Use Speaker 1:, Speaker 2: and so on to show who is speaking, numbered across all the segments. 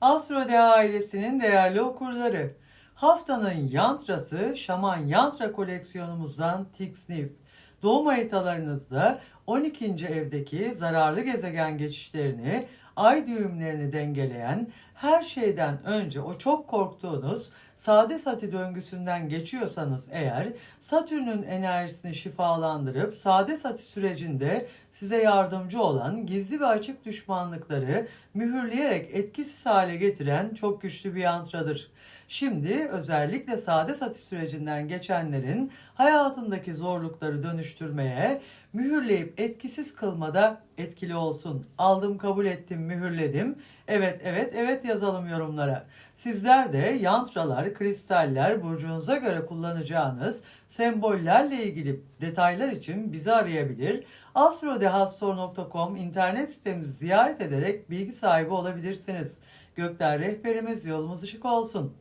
Speaker 1: Astro ailesinin değerli okurları. Haftanın yantrası Şaman Yantra koleksiyonumuzdan Tixnif. Doğum haritalarınızda 12. evdeki zararlı gezegen geçişlerini, ay düğümlerini dengeleyen, her şeyden önce o çok korktuğunuz sade sati döngüsünden geçiyorsanız eğer Satürn'ün enerjisini şifalandırıp sade sati sürecinde size yardımcı olan gizli ve açık düşmanlıkları mühürleyerek etkisiz hale getiren çok güçlü bir yantradır. Şimdi özellikle sade sati sürecinden geçenlerin hayatındaki zorlukları dönüştürmeye, mühürleyip etkisiz kılmada etkili olsun. Aldım, kabul ettim, mühürledim. Evet, evet, evet yazalım yorumlara. Sizler de yantralar, kristaller, burcunuza göre kullanacağınız sembollerle ilgili detaylar için bizi arayabilir. astrodehatstor.com internet sitemizi ziyaret ederek bilgi sahibi olabilirsiniz. Gökler rehberimiz yolumuz ışık olsun.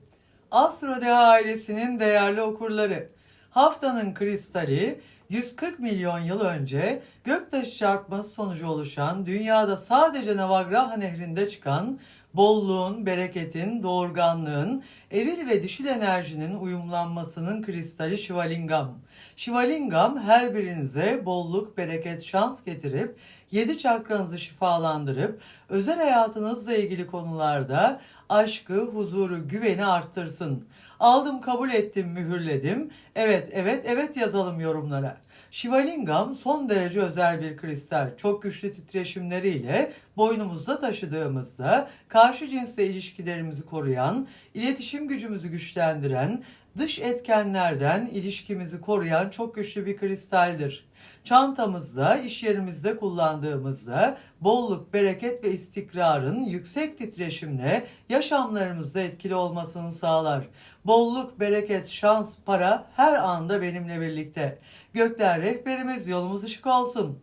Speaker 1: Astro Deha ailesinin değerli okurları. Haftanın kristali 140 milyon yıl önce göktaşı çarpması sonucu oluşan dünyada sadece Navagraha nehrinde çıkan bolluğun, bereketin, doğurganlığın, eril ve dişil enerjinin uyumlanmasının kristali Shivalingam. Shivalingam her birinize bolluk, bereket, şans getirip yedi çakranızı şifalandırıp özel hayatınızla ilgili konularda aşkı, huzuru, güveni arttırsın. Aldım, kabul ettim, mühürledim. Evet, evet, evet yazalım yorumlara. Shivalingam son derece özel bir kristal. Çok güçlü titreşimleriyle boynumuzda taşıdığımızda karşı cinsle ilişkilerimizi koruyan, iletişim gücümüzü güçlendiren, dış etkenlerden ilişkimizi koruyan çok güçlü bir kristaldir. Çantamızda, iş yerimizde kullandığımızda bolluk, bereket ve istikrarın yüksek titreşimle yaşamlarımızda etkili olmasını sağlar. Bolluk, bereket, şans, para her anda benimle birlikte. Gökler rehberimiz yolumuz ışık olsun.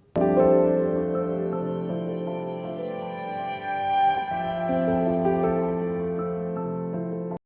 Speaker 1: Thank you.